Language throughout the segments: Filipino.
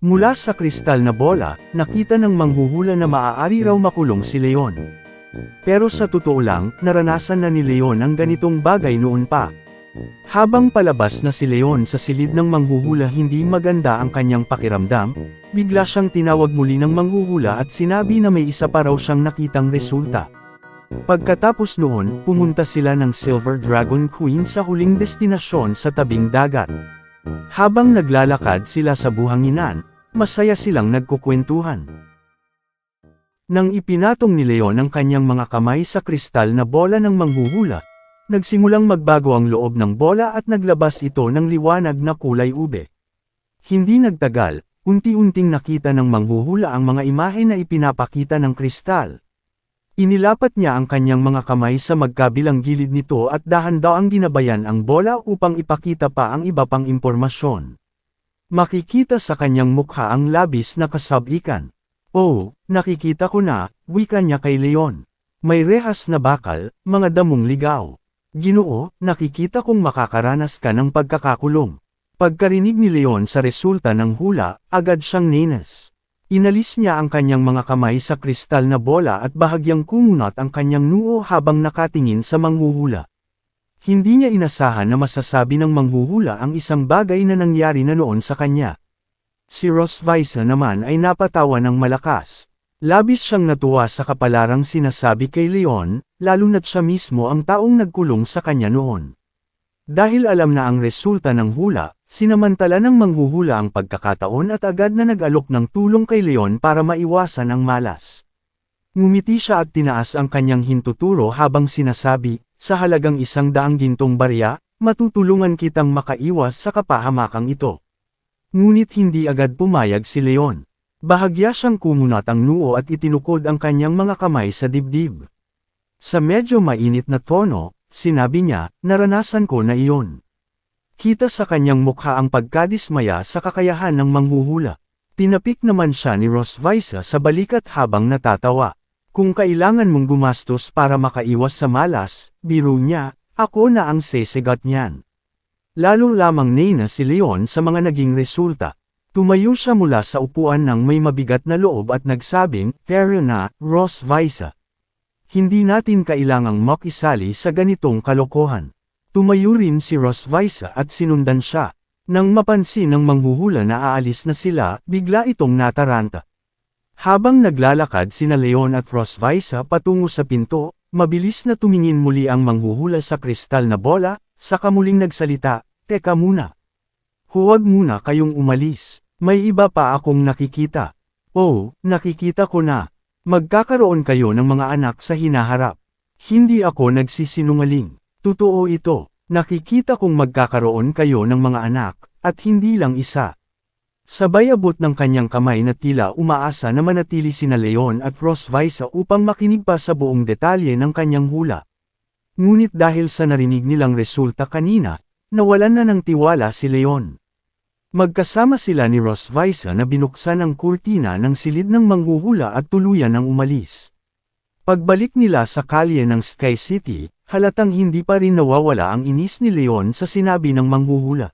Mula sa kristal na bola, nakita ng manghuhula na maaari raw makulong si Leon. Pero sa totoo lang, naranasan na ni Leon ang ganitong bagay noon pa. Habang palabas na si Leon sa silid ng manghuhula hindi maganda ang kanyang pakiramdam, bigla siyang tinawag muli ng manghuhula at sinabi na may isa pa raw siyang nakitang resulta. Pagkatapos noon, pumunta sila ng Silver Dragon Queen sa huling destinasyon sa tabing dagat. Habang naglalakad sila sa buhanginan, masaya silang nagkukwentuhan. Nang ipinatong ni Leon ang kanyang mga kamay sa kristal na bola ng manghuhula, nagsimulang magbago ang loob ng bola at naglabas ito ng liwanag na kulay ube. Hindi nagtagal, unti-unting nakita ng manghuhula ang mga imahe na ipinapakita ng kristal. Inilapat niya ang kanyang mga kamay sa magkabilang gilid nito at dahan-daang ginabayan ang bola upang ipakita pa ang iba pang impormasyon. Makikita sa kanyang mukha ang labis na kasabikan. Oh, nakikita ko na, wika niya kay Leon. May rehas na bakal, mga damong ligaw. Ginoo, nakikita kong makakaranas ka ng pagkakakulong. Pagkarinig ni Leon sa resulta ng hula, agad siyang nenes. Inalis niya ang kanyang mga kamay sa kristal na bola at bahagyang kumunat ang kanyang noo habang nakatingin sa manghuhula. Hindi niya inasahan na masasabi ng manghuhula ang isang bagay na nangyari na noon sa kanya. Si Rosvisa naman ay napatawa ng malakas. Labis siyang natuwa sa kapalarang sinasabi kay Leon, lalo na't siya mismo ang taong nagkulong sa kanya noon. Dahil alam na ang resulta ng hula, sinamantala ng manghuhula ang pagkakataon at agad na nag-alok ng tulong kay Leon para maiwasan ang malas. Ngumiti siya at tinaas ang kanyang hintuturo habang sinasabi, sa halagang isang daang gintong barya, matutulungan kitang makaiwas sa kapahamakang ito. Ngunit hindi agad pumayag si Leon. Bahagya siyang kumunat ang noo at itinukod ang kanyang mga kamay sa dibdib. Sa medyo mainit na tono, sinabi niya, naranasan ko na iyon. Kita sa kanyang mukha ang pagkadismaya sa kakayahan ng manghuhula. Tinapik naman siya ni Rosvisa sa balikat habang natatawa. Kung kailangan mong gumastos para makaiwas sa malas, biro niya, ako na ang sesegat niyan. Lalo lamang nina si Leon sa mga naging resulta. Tumayo siya mula sa upuan ng may mabigat na loob at nagsabing, Pero na, Ross Visa. Hindi natin kailangang makisali sa ganitong kalokohan. Tumayo rin si Ross Visa at sinundan siya. Nang mapansin ng manghuhula na aalis na sila, bigla itong nataranta. Habang naglalakad sina Leon at Ross Visa patungo sa pinto, mabilis na tumingin muli ang manghuhula sa kristal na bola, Saka muling nagsalita, Teka muna. Huwag muna kayong umalis. May iba pa akong nakikita. Oh, nakikita ko na. Magkakaroon kayo ng mga anak sa hinaharap. Hindi ako nagsisinungaling. Totoo ito. Nakikita kong magkakaroon kayo ng mga anak, at hindi lang isa. Sabay abot ng kanyang kamay na tila umaasa na manatili sina Leon at Rosvisa upang makinig pa sa buong detalye ng kanyang hula. Ngunit dahil sa narinig nilang resulta kanina, nawalan na ng tiwala si Leon. Magkasama sila ni Rosvisa na binuksan ang kurtina ng silid ng manghuhula at tuluyan ng umalis. Pagbalik nila sa kalye ng Sky City, halatang hindi pa rin nawawala ang inis ni Leon sa sinabi ng manghuhula.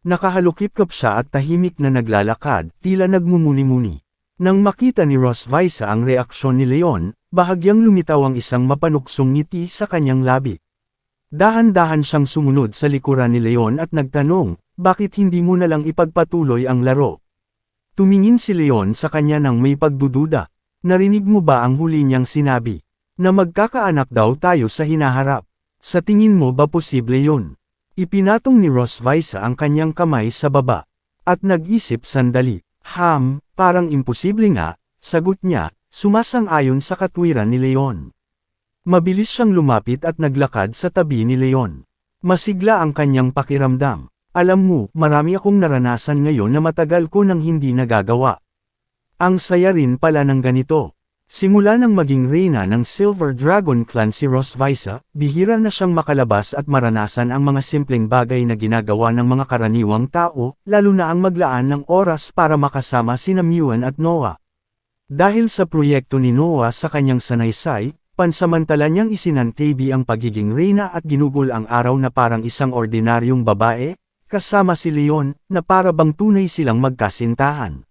Nakahalukip-kap siya at tahimik na naglalakad, tila nagmumuni-muni. Nang makita ni Rosvisa ang reaksyon ni Leon, bahagyang lumitaw ang isang mapanuksong ngiti sa kanyang labi. Dahan-dahan siyang sumunod sa likuran ni Leon at nagtanong, bakit hindi mo na lang ipagpatuloy ang laro? Tumingin si Leon sa kanya ng may pagdududa. Narinig mo ba ang huli niyang sinabi? Na magkakaanak daw tayo sa hinaharap. Sa tingin mo ba posible yun? Ipinatong ni Rosvisa ang kanyang kamay sa baba. At nag-isip sandali. Ham, parang imposible nga, sagot niya, sumasang-ayon sa katwiran ni Leon. Mabilis siyang lumapit at naglakad sa tabi ni Leon. Masigla ang kanyang pakiramdam. Alam mo, marami akong naranasan ngayon na matagal ko nang hindi nagagawa. Ang saya rin pala ng ganito. Simula nang maging reyna ng Silver Dragon Clan si Rosvisa, bihira na siyang makalabas at maranasan ang mga simpleng bagay na ginagawa ng mga karaniwang tao, lalo na ang maglaan ng oras para makasama sina Muan at Noah. Dahil sa proyekto ni Noah sa kanyang sanaysay, pansamantala niyang isinantabi ang pagiging reyna at ginugol ang araw na parang isang ordinaryong babae, kasama si Leon, na para bang tunay silang magkasintahan.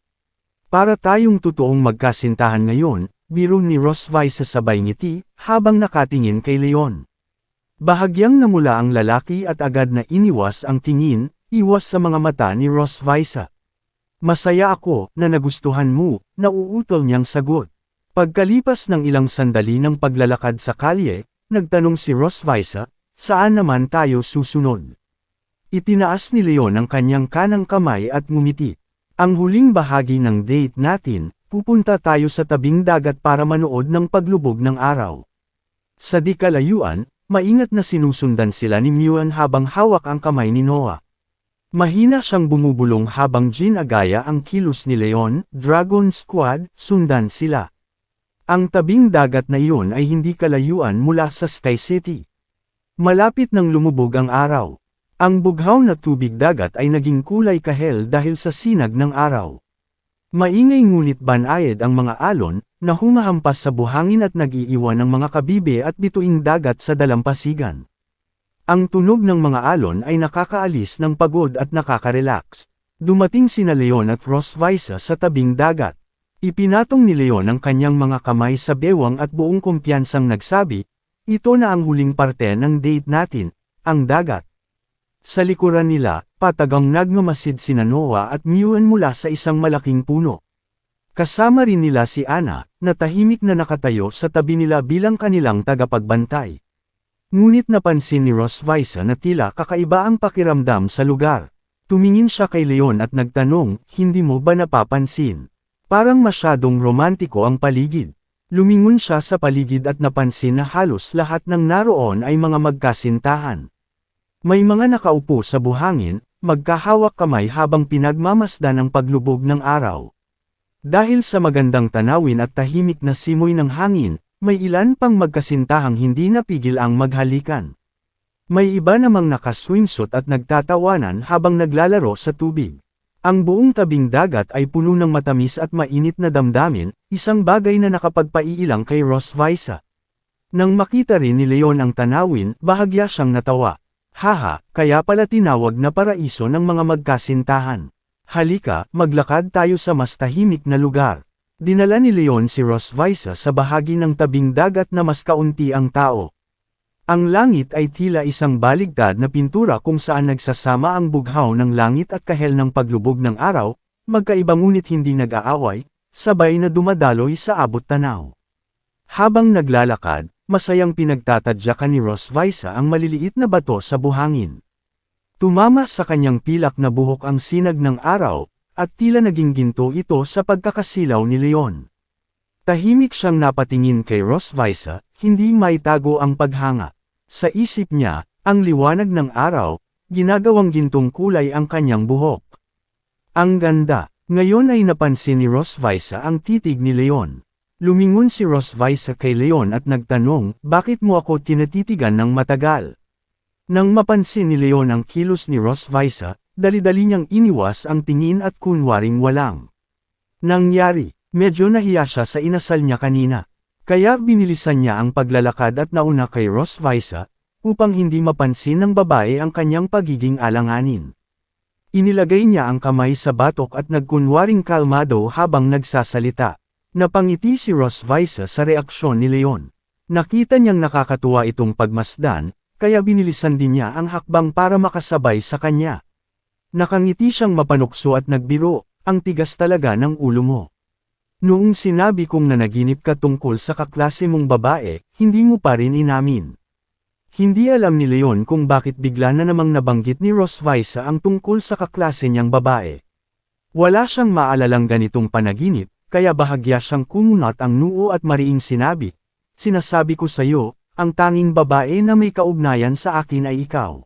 Para tayong totoong magkasintahan ngayon, biro ni Rosvay sa sabay ngiti, habang nakatingin kay Leon. Bahagyang namula ang lalaki at agad na iniwas ang tingin, iwas sa mga mata ni Rosvaisa. Masaya ako, na nagustuhan mo, nauutol niyang sagot. Pagkalipas ng ilang sandali ng paglalakad sa kalye, nagtanong si Rosvaisa, saan naman tayo susunod? Itinaas ni Leon ang kanyang kanang kamay at ngumiti. Ang huling bahagi ng date natin, pupunta tayo sa tabing dagat para manood ng paglubog ng araw. Sa di kalayuan, maingat na sinusundan sila ni Muan habang hawak ang kamay ni Noah. Mahina siyang bumubulong habang ginagaya ang kilos ni Leon, Dragon Squad, sundan sila. Ang tabing dagat na iyon ay hindi kalayuan mula sa Sky City. Malapit nang lumubog ang araw. Ang bughaw na tubig dagat ay naging kulay kahel dahil sa sinag ng araw. Maingay ngunit banayad ang mga alon, na humahampas sa buhangin at nag-iiwan ng mga kabibe at bituing dagat sa dalampasigan. Ang tunog ng mga alon ay nakakaalis ng pagod at nakaka-relax. Dumating sina Leon at Rosvisa sa tabing dagat. Ipinatong ni Leon ang kanyang mga kamay sa bewang at buong kumpiyansang nagsabi, ito na ang huling parte ng date natin, ang dagat. Sa likuran nila, patagang nagmamasid sina Noah at Muan mula sa isang malaking puno. Kasama rin nila si Ana, na tahimik na nakatayo sa tabi nila bilang kanilang tagapagbantay. Ngunit napansin ni Rosvisa na tila kakaiba ang pakiramdam sa lugar. Tumingin siya kay Leon at nagtanong, hindi mo ba napapansin? Parang masyadong romantiko ang paligid. Lumingon siya sa paligid at napansin na halos lahat ng naroon ay mga magkasintahan. May mga nakaupo sa buhangin, magkahawak kamay habang pinagmamasdan ang paglubog ng araw. Dahil sa magandang tanawin at tahimik na simoy ng hangin, may ilan pang magkasintahang hindi napigil ang maghalikan. May iba namang nakaswimsuit at nagtatawanan habang naglalaro sa tubig. Ang buong tabing dagat ay puno ng matamis at mainit na damdamin, isang bagay na nakapagpaiilang kay Ross Visa. Nang makita rin ni Leon ang tanawin, bahagya siyang natawa. Haha, kaya pala tinawag na paraiso ng mga magkasintahan. Halika, maglakad tayo sa mas tahimik na lugar. Dinala ni Leon si Rosvisa sa bahagi ng tabing dagat na mas kaunti ang tao. Ang langit ay tila isang baligtad na pintura kung saan nagsasama ang bughaw ng langit at kahel ng paglubog ng araw, magkaiba ngunit hindi nag-aaway, sabay na dumadaloy sa abot tanaw. Habang naglalakad, masayang pinagtatadyakan ni Rosvisa ang maliliit na bato sa buhangin. Tumama sa kanyang pilak na buhok ang sinag ng araw, at tila naging ginto ito sa pagkakasilaw ni Leon. Tahimik siyang napatingin kay Rosvisa, hindi maitago ang paghanga. Sa isip niya, ang liwanag ng araw, ginagawang gintong kulay ang kanyang buhok. Ang ganda, ngayon ay napansin ni Rosvisa ang titig ni Leon. Lumingon si Rosvisa kay Leon at nagtanong, bakit mo ako tinatitigan ng matagal? Nang mapansin ni Leon ang kilos ni Rosvisa, dali-dali niyang iniwas ang tingin at kunwaring walang. Nangyari, medyo nahiya siya sa inasal niya kanina. Kaya binilisan niya ang paglalakad at nauna kay Rosvisa, upang hindi mapansin ng babae ang kanyang pagiging alanganin. Inilagay niya ang kamay sa batok at nagkunwaring kalmado habang nagsasalita. Napangiti si Rosvisa sa reaksyon ni Leon. Nakita niyang nakakatuwa itong pagmasdan, kaya binilisan din niya ang hakbang para makasabay sa kanya. Nakangiti siyang mapanukso at nagbiro, ang tigas talaga ng ulo mo. Noong sinabi kong nanaginip ka tungkol sa kaklase mong babae, hindi mo pa rin inamin. Hindi alam ni Leon kung bakit bigla na namang nabanggit ni Rosvisa ang tungkol sa kaklase niyang babae. Wala siyang maalalang ganitong panaginip, kaya bahagya siyang kumunat ang noo at mariing sinabi, Sinasabi ko sa iyo, ang tanging babae na may kaugnayan sa akin ay ikaw.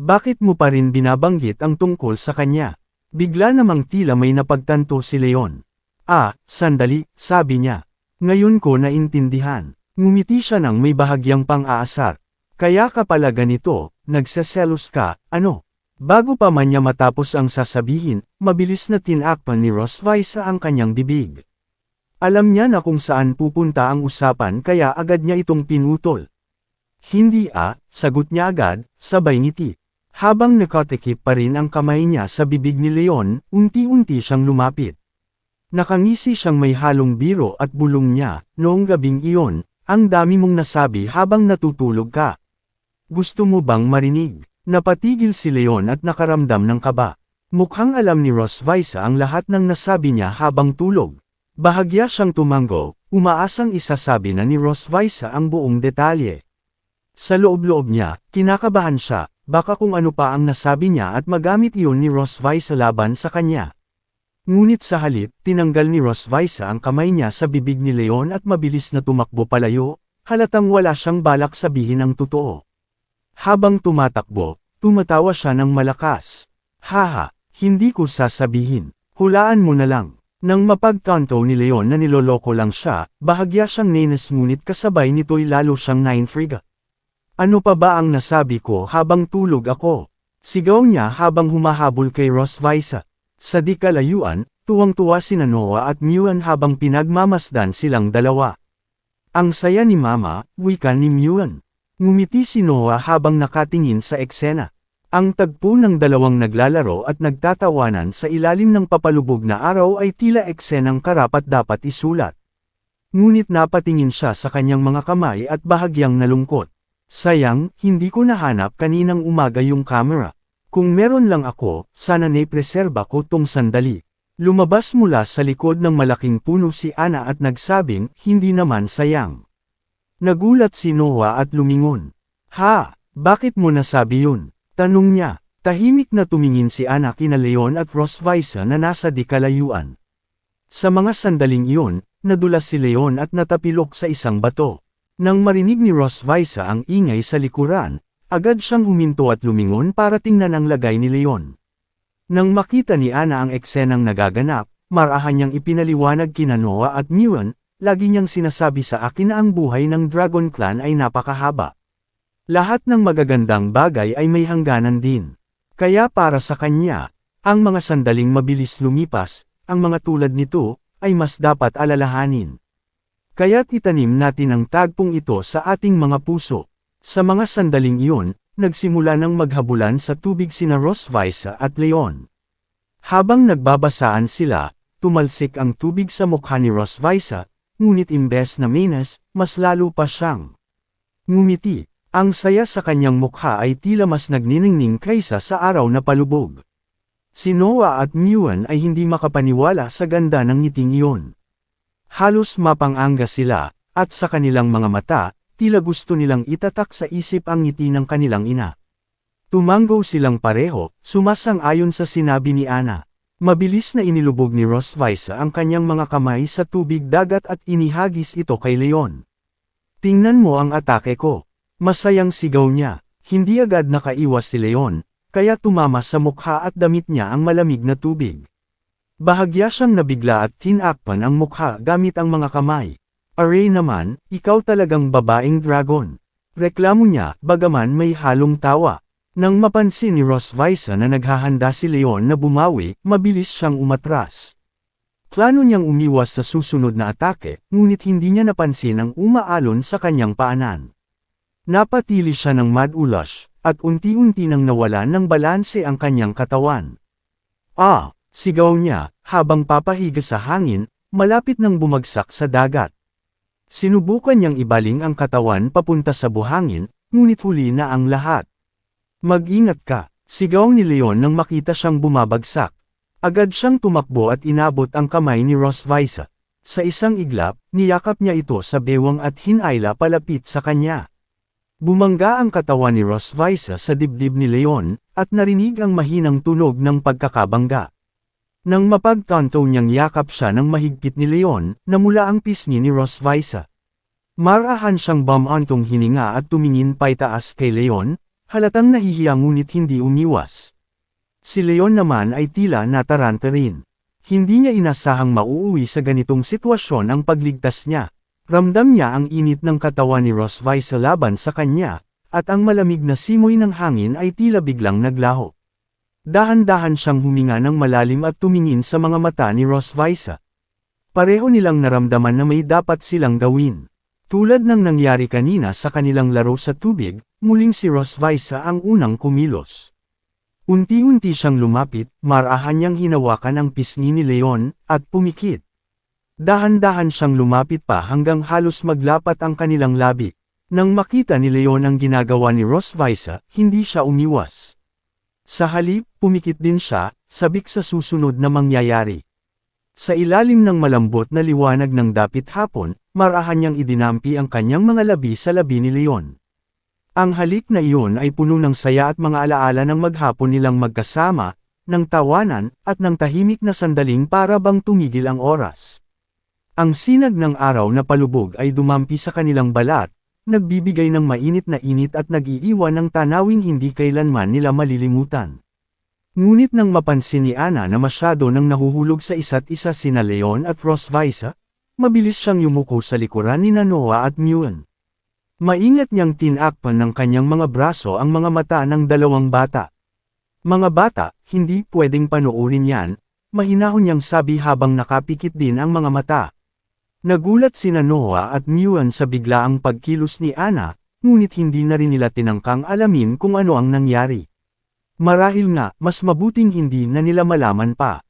Bakit mo pa rin binabanggit ang tungkol sa kanya? Bigla namang tila may napagtanto si Leon. Ah, sandali, sabi niya. Ngayon ko naintindihan. Ngumiti siya ng may bahagyang pang-aasar. Kaya ka pala ganito, nagseselos ka, ano? Bago pa man niya matapos ang sasabihin, mabilis na tinakpan ni Rosvisa ang kanyang bibig. Alam niya na kung saan pupunta ang usapan kaya agad niya itong pinutol. Hindi ah, sagot niya agad, sabay ngiti. Habang nakatikip pa rin ang kamay niya sa bibig ni Leon, unti-unti siyang lumapit. Nakangisi siyang may halong biro at bulong niya, noong gabing iyon, ang dami mong nasabi habang natutulog ka. Gusto mo bang marinig? Napatigil si Leon at nakaramdam ng kaba. Mukhang alam ni Rosvisa ang lahat ng nasabi niya habang tulog. Bahagya siyang tumango, umaasang isasabi na ni Rosvisa ang buong detalye. Sa loob-loob niya, kinakabahan siya, baka kung ano pa ang nasabi niya at magamit iyon ni Rosvisa laban sa kanya. Ngunit sa halip, tinanggal ni Rosvisa ang kamay niya sa bibig ni Leon at mabilis na tumakbo palayo, halatang wala siyang balak sabihin ang totoo. Habang tumatakbo, tumatawa siya ng malakas. Haha, hindi ko sasabihin. Hulaan mo na lang. Nang mapagtanto ni Leon na niloloko lang siya, bahagya siyang nenes ngunit kasabay nito'y lalo siyang naintriga. Ano pa ba ang nasabi ko habang tulog ako? Sigaw niya habang humahabol kay Rosvisa. Sa di kalayuan, tuwang-tuwa si Noah at Muan habang pinagmamasdan silang dalawa. Ang saya ni Mama, wika ni Muan. Ngumiti si Noah habang nakatingin sa eksena. Ang tagpo ng dalawang naglalaro at nagtatawanan sa ilalim ng papalubog na araw ay tila eksenang karapat dapat isulat. Ngunit napatingin siya sa kanyang mga kamay at bahagyang nalungkot. Sayang, hindi ko nahanap kaninang umaga yung camera. Kung meron lang ako, sana naipreserba ko tong sandali. Lumabas mula sa likod ng malaking puno si Ana at nagsabing, hindi naman sayang. Nagulat si Noah at lumingon. Ha, bakit mo nasabi yun? Tanong niya, tahimik na tumingin si Ana kina Leon at Rosvisa na nasa di kalayuan. Sa mga sandaling iyon, nadulas si Leon at natapilok sa isang bato. Nang marinig ni Rosvisa ang ingay sa likuran, agad siyang huminto at lumingon para tingnan ang lagay ni Leon. Nang makita ni Ana ang eksenang nagaganap, marahan niyang ipinaliwanag kina Noah at Muan, lagi niyang sinasabi sa akin na ang buhay ng Dragon Clan ay napakahaba. Lahat ng magagandang bagay ay may hangganan din. Kaya para sa kanya, ang mga sandaling mabilis lumipas, ang mga tulad nito, ay mas dapat alalahanin. Kaya't itanim natin ang tagpong ito sa ating mga puso. Sa mga sandaling iyon, nagsimula ng maghabulan sa tubig sina Rosvisa at Leon. Habang nagbabasaan sila, tumalsik ang tubig sa mukha ni Rosvisa, ngunit imbes na minas, mas lalo pa siyang ngumiti. Ang saya sa kanyang mukha ay tila mas nagniningning kaysa sa araw na palubog. Si Noah at Muan ay hindi makapaniwala sa ganda ng ngiting iyon. Halos mapanganga sila, at sa kanilang mga mata, tila gusto nilang itatak sa isip ang ngiti ng kanilang ina. Tumanggo silang pareho, sumasang-ayon sa sinabi ni Ana. Mabilis na inilubog ni Rosvisa ang kanyang mga kamay sa tubig dagat at inihagis ito kay Leon. Tingnan mo ang atake ko. Masayang sigaw niya, hindi agad nakaiwas si Leon, kaya tumama sa mukha at damit niya ang malamig na tubig. Bahagya siyang nabigla at tinakpan ang mukha gamit ang mga kamay. Aray naman, ikaw talagang babaeng dragon. Reklamo niya, bagaman may halong tawa. Nang mapansin ni Rosvisa na naghahanda si Leon na bumawi, mabilis siyang umatras. Plano niyang umiwas sa susunod na atake, ngunit hindi niya napansin ang umaalon sa kanyang paanan. Napatili siya ng mad-ulash, at unti-unti nang nawalan ng balanse ang kanyang katawan. Ah! Sigaw niya, habang papahiga sa hangin, malapit nang bumagsak sa dagat. Sinubukan niyang ibaling ang katawan papunta sa buhangin, ngunit huli na ang lahat. Mag-ingat ka, sigaw ni Leon nang makita siyang bumabagsak. Agad siyang tumakbo at inabot ang kamay ni Rosvisa. Sa isang iglap, niyakap niya ito sa bewang at hinayla palapit sa kanya. Bumangga ang katawan ni Rosvisa sa dibdib ni Leon, at narinig ang mahinang tunog ng pagkakabangga. Nang mapagtanto niyang yakap siya ng mahigpit ni Leon, namula ang pisngi ni Rosvisa. Marahan siyang bamantong hininga at tumingin paitaas kay Leon, halatang nahihiya ngunit hindi umiwas. Si Leon naman ay tila nataranta rin. Hindi niya inasahang mauuwi sa ganitong sitwasyon ang pagligtas niya. Ramdam niya ang init ng katawan ni Rosvai sa laban sa kanya, at ang malamig na simoy ng hangin ay tila biglang naglaho. Dahan-dahan siyang huminga ng malalim at tumingin sa mga mata ni Rosvisa. Pareho nilang naramdaman na may dapat silang gawin. Tulad ng nangyari kanina sa kanilang laro sa tubig, muling si Rosvisa ang unang kumilos. Unti-unti siyang lumapit, marahan niyang hinawakan ang pisngi ni Leon, at pumikit. Dahan-dahan siyang lumapit pa hanggang halos maglapat ang kanilang labi. Nang makita ni Leon ang ginagawa ni Rosvisa, hindi siya umiwas. Sa halip, pumikit din siya, sabik sa susunod na mangyayari. Sa ilalim ng malambot na liwanag ng dapit hapon, marahan niyang idinampi ang kanyang mga labi sa labi ni Leon. Ang halik na iyon ay puno ng saya at mga alaala ng maghapon nilang magkasama, ng tawanan, at ng tahimik na sandaling para bang tumigil ang oras. Ang sinag ng araw na palubog ay dumampi sa kanilang balat, nagbibigay ng mainit na init at nag-iiwan ng tanawing hindi kailanman nila malilimutan. Ngunit nang mapansin ni Ana na masyado nang nahuhulog sa isa't isa sina Leon at Rosvisa, mabilis siyang yumuko sa likuran ni Noah at Nguyen. Maingat niyang tinakpan ng kanyang mga braso ang mga mata ng dalawang bata. Mga bata, hindi pwedeng panoorin yan, mahinahon niyang sabi habang nakapikit din ang mga mata. Nagulat sina Noah at Nguyen sa biglaang pagkilos ni Ana, ngunit hindi na rin nila tinangkang alamin kung ano ang nangyari. Marahil nga, mas mabuting hindi na nila malaman pa.